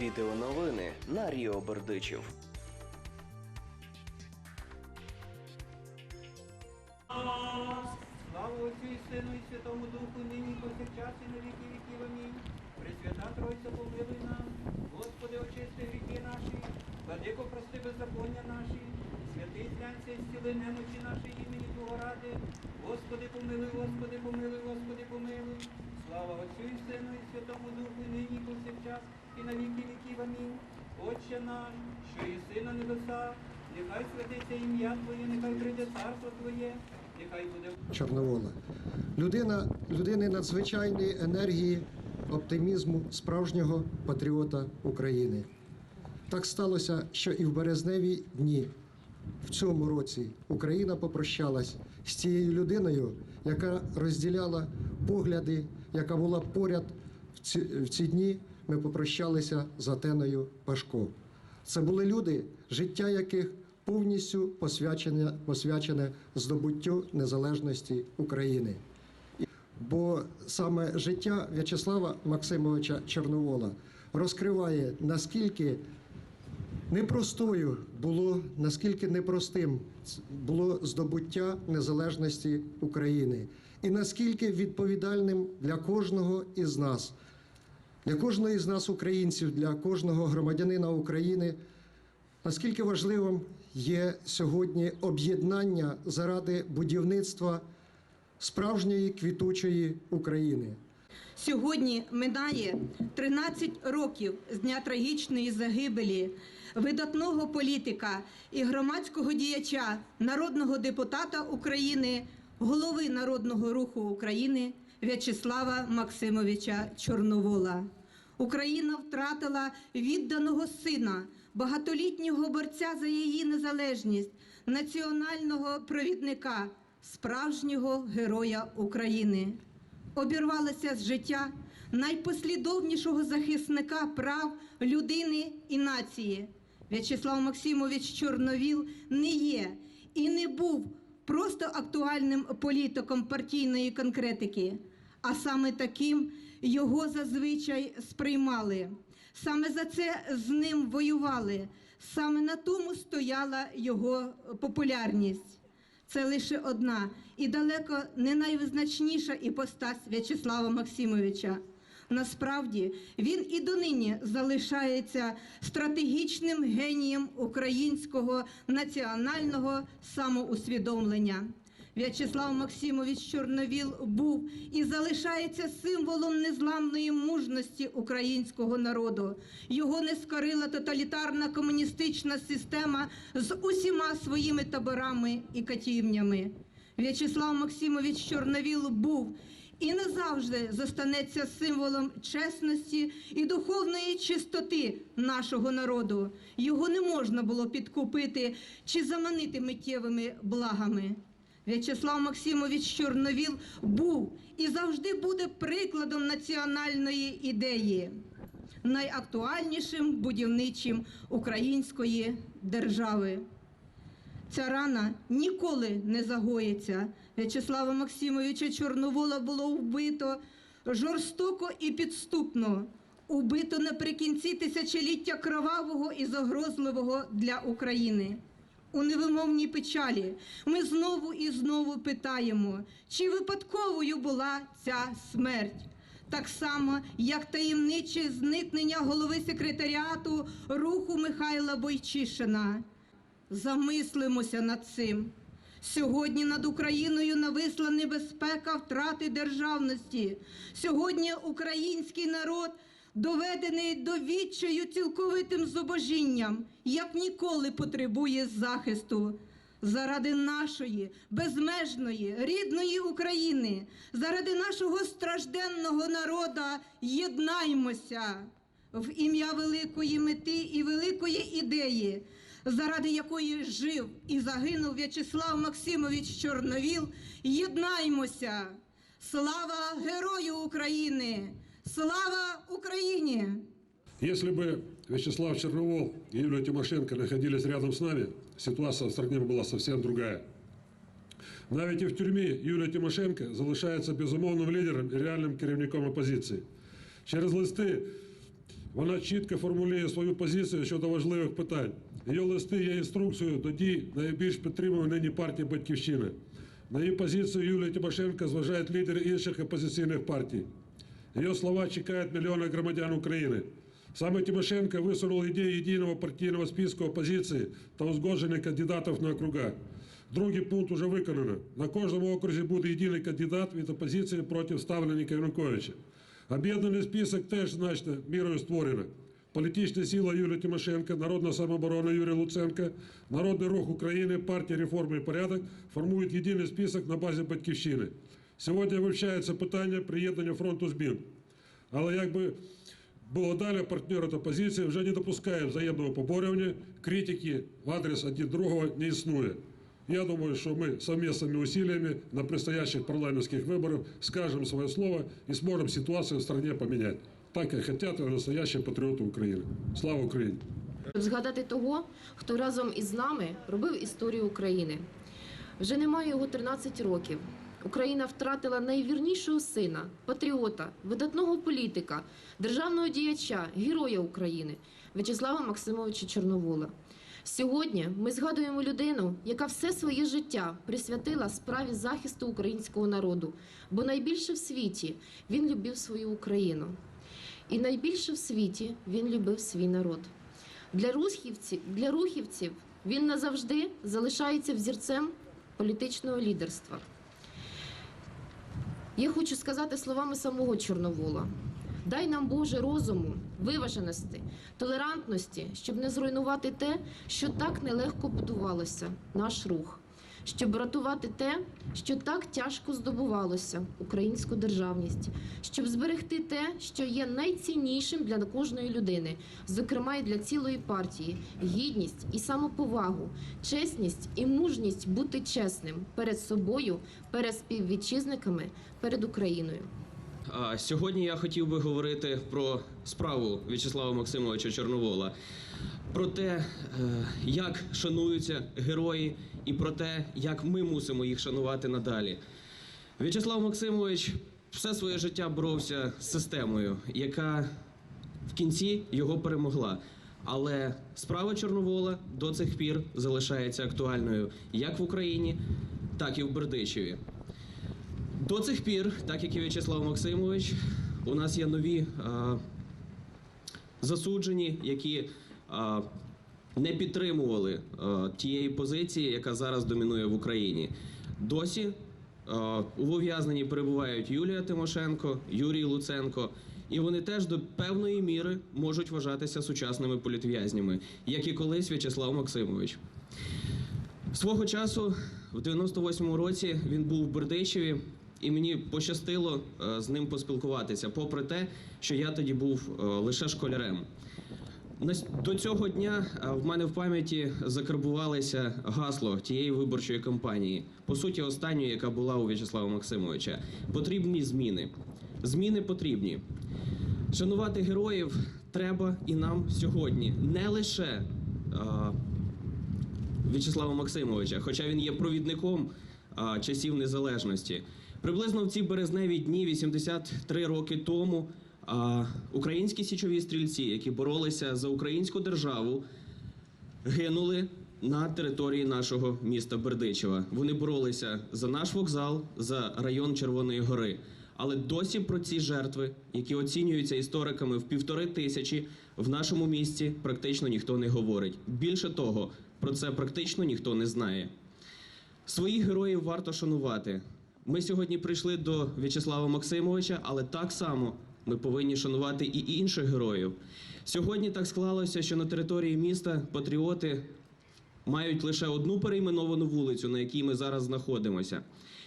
Відеоновини на Ріо Бердичів. Слава Отцю і Сину і Святому Духу, нині повсякчас і на віки віків. Амінь. Пресвята Тройця, помилуй нам, Господи, очисти гріхи наші, владико, прости беззаконня наші, святий зглянься і зціли немочі наші імені Твого ради. Господи, помилуй, Господи, помилуй, Господи, помилуй. Слава Отцю і Сину і Святому Духу, нині повсякчас і на віки віків. Амінь. Отче наш, що єси на небесах, нехай святиться ім'я Твоє, нехай прийде царство Твоє, нехай буде Чорновола. Людина, людини надзвичайної енергії, оптимізму, справжнього патріота України. Так сталося, що і в березневі дні в цьому році Україна попрощалась з цією людиною, яка розділяла погляди, яка була поряд в ці, в ці дні. Ми попрощалися з Атеною Пашко. Це були люди, життя яких повністю посвячене, посвячене здобуттю незалежності України. Бо саме життя В'ячеслава Максимовича Чорновола розкриває, наскільки непростою було, наскільки непростим було здобуття незалежності України, і наскільки відповідальним для кожного із нас, для кожного із нас, українців, для кожного громадянина України, наскільки важливим є сьогодні об'єднання заради будівництва справжньої квітучої України. Сьогодні минає 13 років з дня трагічної загибелі видатного політика і громадського діяча, народного депутата України, голови Народного руху України В'ячеслава Максимовича Чорновола. Україна втратила відданого сина, багатолітнього борця за її незалежність, національного провідника, справжнього героя України обірвалося з життя найпослідовнішого захисника прав людини і нації. В'ячеслав Максимович Чорновіл не є і не був просто актуальним політиком партійної конкретики, а саме таким його зазвичай сприймали. Саме за це з ним воювали, саме на тому стояла його популярність. Це лише одна і далеко не найвизначніша іпостась В'ячеслава Максимовича. Насправді він і донині залишається стратегічним генієм українського національного самоусвідомлення. В'ячеслав Максимович Чорновіл був і залишається символом незламної мужності українського народу. Його не скорила тоталітарна комуністична система з усіма своїми таборами і катівнями. В'ячеслав Максимович Чорновіл був і не завжди зостанеться символом чесності і духовної чистоти нашого народу. Його не можна було підкупити чи заманити миттєвими благами. В'ячеслав Максимович Чорновіл був і завжди буде прикладом національної ідеї, найактуальнішим будівничим української держави. Ця рана ніколи не загоїться. В'ячеслава Максимовича Чорновола було вбито жорстоко і підступно, убито наприкінці тисячоліття кровавого і загрозливого для України. У невимовній печалі ми знову і знову питаємо, чи випадковою була ця смерть. Так само, як таємниче зникнення голови секретаріату руху Михайла Бойчишина. Замислимося над цим. Сьогодні над Україною нависла небезпека втрати державності. Сьогодні український народ доведений до відчаю цілковитим зубожінням, як ніколи потребує захисту. Заради нашої безмежної рідної України, заради нашого стражденного народа єднаймося в ім'я великої мети і великої ідеї, заради якої жив і загинув В'ячеслав Максимович Чорновіл. Єднаймося! Слава Герою України! Слава Україні! Если бы Вячеслав Черновол и Юлия Тимошенко находились рядом с нами, ситуация в стране была совсем другая. Навіть і в тюрмі Юлія Тимошенко залишається безумовним лідером і реальним керівником опозиції. Через листи Вона чітко формулює свою позицію щодо важливих питань. Її листи є інструкцією до дій найбільш підтримуваної нині партії Батьківщина. На її позицію Юлія Тимошенко зважають лідери інших опозиційних партій. Ее слова чекают миллионы громадян Украины. Саме Тимошенко висунув ідею єдиного партійного списку опозиції та узгодження кандидатів на округа. Другий пункт уже виконано. На кожному окрузі буде єдиний кандидат від опозиції проти ставленника Януковича. Об'єднаний список теж значно мірою створено. Політична сила Юлії Тимошенко, Народна самооборона Юрія Луценка, Народний рух України, партія реформи і порядок формують єдиний список на базі батьківщини. Сьогодні вивчається питання приєднання фронту змін. Але якби було далі, партнери та опозиції вже не допускають взаємного поборювання, критики в адрес один другого не існує. Я думаю, що ми совместными усилиями на предстоящих парламентских выборах скажем свое слово и сможем ситуацию в стране поменять. Так, как хотят и настоящие патриоты Украины. Слава Украине! Згадати того, хто разом із нами робив історію України. Вже немає його 13 років. Україна втратила найвірнішого сина, патріота, видатного політика, державного діяча, героя України В'ячеслава Максимовича Чорновола. Сьогодні ми згадуємо людину, яка все своє життя присвятила справі захисту українського народу, бо найбільше в світі він любив свою Україну. І найбільше в світі він любив свій народ. Для рухівців, для рухівців він назавжди залишається взірцем політичного лідерства. Я хочу сказати словами самого Чорновола: дай нам Боже розуму, виваженості, толерантності, щоб не зруйнувати те, що так нелегко будувалося, наш рух, щоб рятувати те, що так тяжко здобувалося, українську державність, щоб зберегти те, що є найціннішим для кожної людини, зокрема і для цілої партії, гідність і самоповагу, чесність і мужність бути чесним перед собою, перед співвітчизниками, перед Україною. А сьогодні я хотів би говорити про справу В'ячеслава Максимовича Чорновола, про те, е, як шануються герої, і про те, як ми мусимо їх шанувати надалі. В'ячеслав Максимович все своє життя боровся з системою, яка в кінці його перемогла. Але справа Чорновола до цих пір залишається актуальною як в Україні, так і в Бердичеві. До цих пір, так як і В'ячеслав Максимович, у нас є нові а, засуджені, які не підтримували тієї позиції, яка зараз домінує в Україні. Досі у ув'язненні перебувають Юлія Тимошенко, Юрій Луценко. І вони теж до певної міри можуть вважатися сучасними політв'язнями, як і колись В'ячеслав Максимович. Свого часу, в 98-му році, він був в Бердичеві, і мені пощастило е, з ним поспілкуватися, попри те, що я тоді був е, лише школярем. До цього дня в мене в пам'яті закарбувалося гасло тієї виборчої кампанії, по суті, останньої, яка була у В'ячеслава Максимовича. Потрібні зміни. Зміни потрібні. Шанувати героїв треба і нам сьогодні. Не лише е, В'ячеслава Максимовича, хоча він є провідником а, часів незалежності. Приблизно в ці березневі дні, 83 роки тому, а, українські січові стрільці, які боролися за українську державу, гинули на території нашого міста Бердичева. Вони боролися за наш вокзал, за район Червоної Гори. Але досі про ці жертви, які оцінюються істориками в півтори тисячі, в нашому місті практично ніхто не говорить. Більше того, про це практично ніхто не знає. Своїх героїв варто шанувати. Ми сьогодні прийшли до В'ячеслава Максимовича, але так само ми повинні шанувати і інших героїв. Сьогодні так склалося, що на території міста патріоти мають лише одну перейменовану вулицю, на якій ми зараз знаходимося.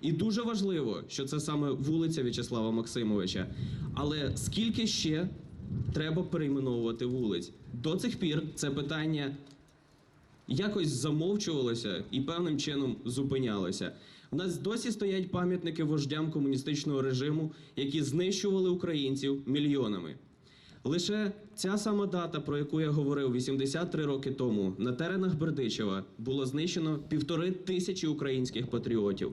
І дуже важливо, що це саме вулиця В'ячеслава Максимовича. Але скільки ще треба перейменовувати вулиць? До цих пір це питання якось замовчувалося і певним чином зупинялося. У нас досі стоять пам'ятники вождям комуністичного режиму, які знищували українців мільйонами. Лише ця сама дата, про яку я говорив 83 роки тому, на теренах Бердичева було знищено півтори тисячі українських патріотів.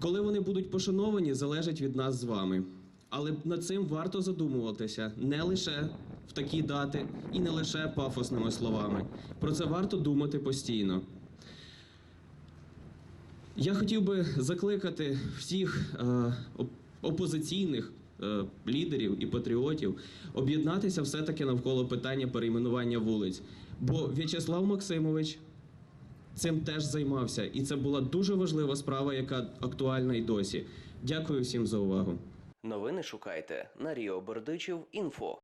Коли вони будуть пошановані, залежить від нас з вами. Але над цим варто задумуватися не лише в такі дати і не лише пафосними словами. Про це варто думати постійно. Я хотів би закликати всіх е, опозиційних е, лідерів і патріотів об'єднатися все-таки навколо питання перейменування вулиць. Бо В'ячеслав Максимович цим теж займався, і це була дуже важлива справа, яка актуальна й досі. Дякую всім за увагу. Новини шукайте на Ріо Бердичів Інфо.